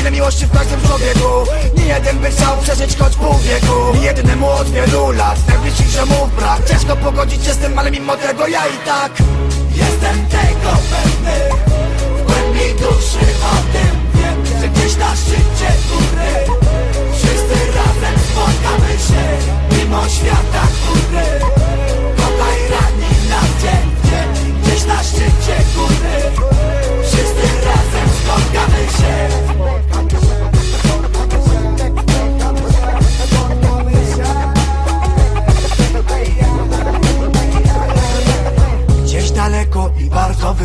Ile miłości w każdym człowieku. Nie jeden by chciał przeżyć choć pół wieku. Jednemu od wielu lat Najbliższych ziomów brak. Ciężko pogodzić się z tym, ale mimo tego ja i tak Jestem tego pewny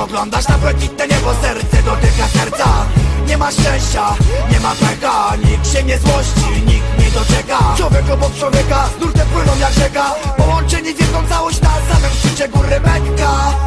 Spoglądasz na błękitne niebo, serce dotyka serca. Nie ma szczęścia, nie ma pecha Nikt się nie złości, nikt nie doczeka. Człowiek obok człowieka, z nurtem płyną jak rzeka. Połączeni w jedną całość na samym szczycie góry Mekka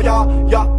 yeah, yeah, yeah.